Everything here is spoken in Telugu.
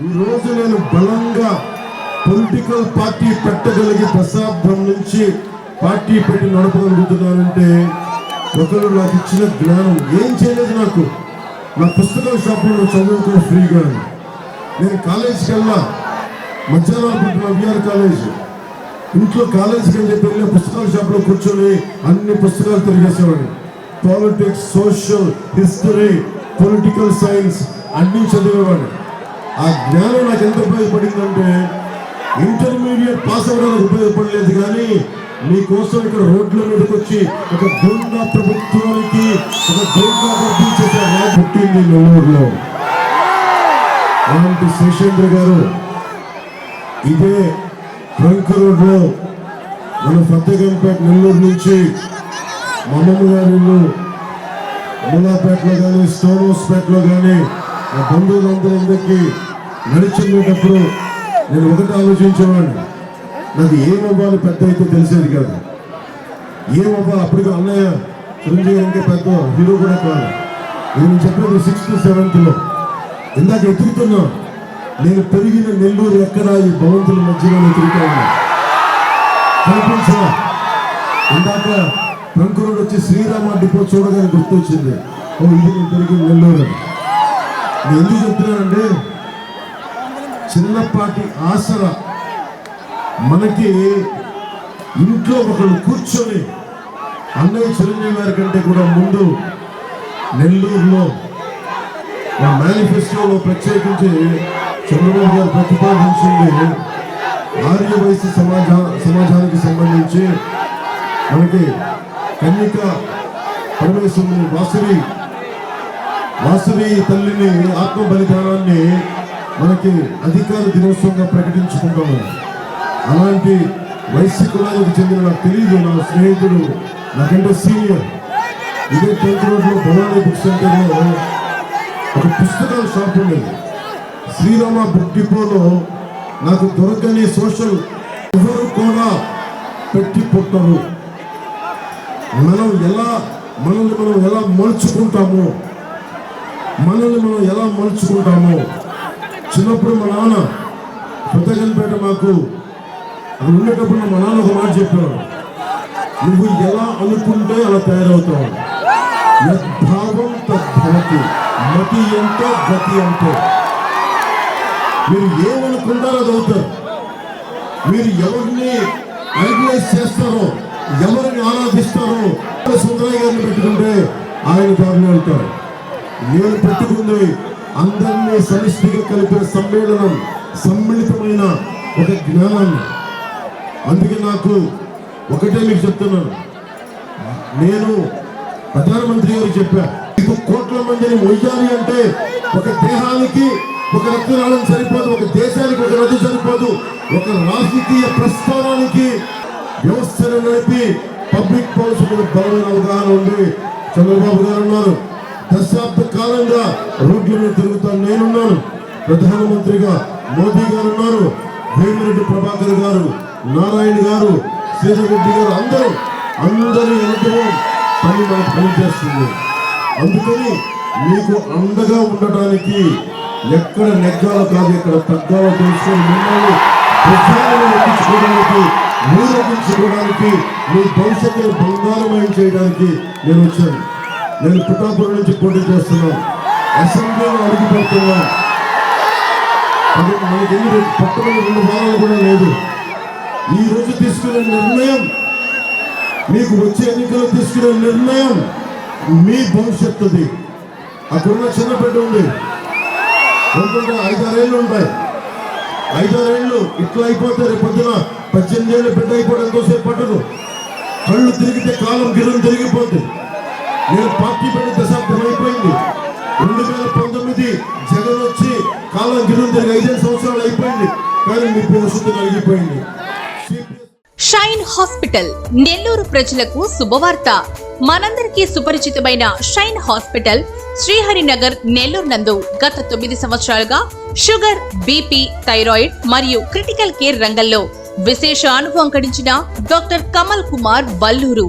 ఈ రోజు నేను బలంగా పొలిటికల్ పార్టీ పెట్టగలిగి దశాబ్దం నుంచి పార్టీ పెట్టి నడపగలుగుతున్నానంటే ఒకరు నాకు ఇచ్చిన జ్ఞానం. ఏం చేయలేదు నాకు. నా పుస్తకాల షాపులో చదువుకున్న ఫ్రీగా నేను కాలేజీకి వెళ్ళా. మధ్యాహ్నం అనుకుంటున్నా విఆర్ కాలేజ్ ఇంట్లో కాలేజీకి వెళ్ళి చెప్పి పుస్తకాల షాప్లో కూర్చొని అన్ని పుస్తకాలు తిరిగేసేవాడిని. Politics social history political science అన్నీ చదివేవాడిని. ఆ జ్ఞానం నాకు ఎంత ఉపయోగపడిందంటే ఇంటర్మీడియట్ పాస్ అవ్వడానికి ఉపయోగపడలేదు కానీ మీకోసం ఇక్కడ రోడ్ల మీదకి వచ్చి ఒక దొంగ ప్రభుత్వానికి ఒక దొంగ భర్తీ చేసే పుట్టింది నెల్లూరులో. అలాంటి శేషేంద్ర గారు ఇదే ట్రంక్ రోడ్లో మన ఫతేగంపేట నెల్లూరు నుంచి మమ్మమ్మ గారి ఇల్లు మూలాపేటలో కానీ స్టోన్ కానీ ఆ బంధువులందరికీ నడుచుకునేటప్పుడు నేను ఒకటి ఆలోచించేవాడిని. నాకు ఏం అవ్వాలి పెద్ద అయితే తెలిసేది కాదు. ఏం అవ్వాలి అప్పటికి అన్నయ్య చిరంజీవి అంటే పెద్ద హీరో కూడా కాదు. నేను చెప్పేది సిక్స్త్ సెవెంత్లో ఇందాక ఎదుగుతున్నా నేను పెరిగిన నెల్లూరు ఎక్కడ ఈ భవంతుల మధ్యలో నేను తిరుగుతా ఉన్నా. కనిపించా. ఇందాక ట్రంకురోడ్ వచ్చి శ్రీరామ డిపో చూడగానే గుర్తొచ్చింది. ఓ ఇది నేను పెరిగిన నెల్లూరు నేను ఎందుకు చెప్తున్నానంటే చిన్నపాటి ఆసర మనకి ఇంట్లో ఒకళ్ళు కూర్చొని అన్నయ్య చిరంజీవి గారి కంటే కూడా ముందు నెల్లూరులో మా మేనిఫెస్టోలో ప్రత్యేకించి చంద్రబాబు గారు ప్రతిపాదించింది ఆర్య వయసు సమాజ సమాజానికి సంబంధించి మనకి కన్యక పరమేశ్వరుని వాసురి వాసురి తల్లిని ఆత్మ బలిదానాన్ని మనకి అధికార దినోత్సవంగా ప్రకటించుకుంటాము. అలాంటి వైశ్య కులానికి చెందిన నాకు తెలియదు నా స్నేహితుడు నాకంటే సీనియర్. ఇదే టెన్త్ రోడ్లో భవానీ బుక్ సెంటర్లో ఒక పుస్తకాల షాప్ ఉండేది. శ్రీరామ బుక్ డిపోలో నాకు దొరకని సోషల్ ఎవరు కూడా పెట్టి పుట్టరు. మనం ఎలా మనల్ని మనం ఎలా మలుచుకుంటామో మనల్ని మనం ఎలా మలుచుకుంటామో చిన్నప్పుడు మా నాన్న పెద్దగన్పేట మాకు అక్కడ ఉండేటప్పుడు మా నాన్న ఒక మాట చెప్పాడు నువ్వు ఎలా అనుకుంటే అలా తయారవుతావు? యద్భావం తద్భవతి మతి ఎంతో గతి ఎంతో మీరు ఏమనుకుంటారో అది అవుతారు. మీరు ఎవరిని ఐడియలైజ్ చేస్తారో ఎవరిని ఆరాధిస్తారో సుందరయ్య గారిని పెట్టుకుంటే ఆయన దారిని వెళ్తారు నేను పెట్టుకుంది అందరినీ సమిష్టిగా కలిపిన సమ్మేళనం సమ్మిళితమైన ఒక జ్ఞానాన్ని. అందుకే నాకు ఒకటే మీకు చెప్తున్నాను. నేను ప్రధానమంత్రి గారు చెప్పా మీకు కోట్ల మందిని మొయ్యాలి అంటే ఒక దేహానికి ఒక రక్తనాళం సరిపోదు ఒక దేశానికి ఒక రద్దు సరిపోదు ఒక రాజకీయ ప్రస్థానానికి వ్యవస్థను నడిపి పబ్లిక్ పాలసీ బలమైన అవగాహన ఉంది చంద్రబాబు గారు ఉన్నారు. దశాబ్ద కాలంగా రోడ్లను మీద తిరుగుతాను నేనున్నాను. ప్రధానమంత్రిగా మోదీ గారు ఉన్నారు వేమిరెడ్డి ప్రభాకర్ గారు నారాయణ గారు శ్రీధర్ గారు అందరూ అందరి అనుభవం పని మనకు పనిచేస్తుంది అందుకని మీకు అండగా ఉండటానికి ఎక్కడ నెగ్గాలో కాదు ఎక్కడ తగ్గాలో తెలుసుకొని మిమ్మల్ని భుజాలను ఎక్కించుకోవడానికి మీ భవిష్యత్తును బంగారమయం చేయడానికి నేను వచ్చాను. నేను పిఠాపురం నుంచి పోటీ చేస్తున్నాను అసెంబ్లీలో అడుగు పెడుతున్నాను అది మనకి పట్టుకున్న రెండు వారాలు కూడా లేదు. ఈ రోజు తీసుకునే నిర్ణయం మీకు వచ్చే ఎన్నికలు తీసుకునే నిర్ణయం మీ భవిష్యత్తుది. అక్కడున్న చిన్న బిడ్డ ఉంది. ఎందుకంటే ఐదారేళ్ళు ఉంటాయి. ఐదారేళ్ళు ఇట్లా అయిపోతే రేపు పద్దెనిమిది ఏళ్ళు బిడ్డ అయిపోవడం ఎంతోసేపు పట్టదు. కళ్ళు తిరిగితే కాలం గిరం తిరిగిపోతుంది నేను పార్టీ పెట్టి దశాబ్దం అయిపోయింది. రెండు వేల పంతొమ్మిది జగన్ వచ్చి కాలం గిరం తిరిగి ఐదేళ్ళు సంవత్సరాలు అయిపోయింది. కానీ మీ భవిష్యత్తు కలిగిపోయింది షైన్ హాస్పిటల్ నెల్లూరు ప్రజలకు శుభవార్త. మనందరికీ సుపరిచితమైన షైన్ హాస్పిటల్ శ్రీహరినగర్ నెల్లూరు నందు గత తొమ్మిది సంవత్సరాలుగా షుగర్ బీపీ థైరాయిడ్ మరియు క్రిటికల్ కేర్ రంగంలో విశేష అనుభవం కడించిన doctor Kamal Kumar Balluru.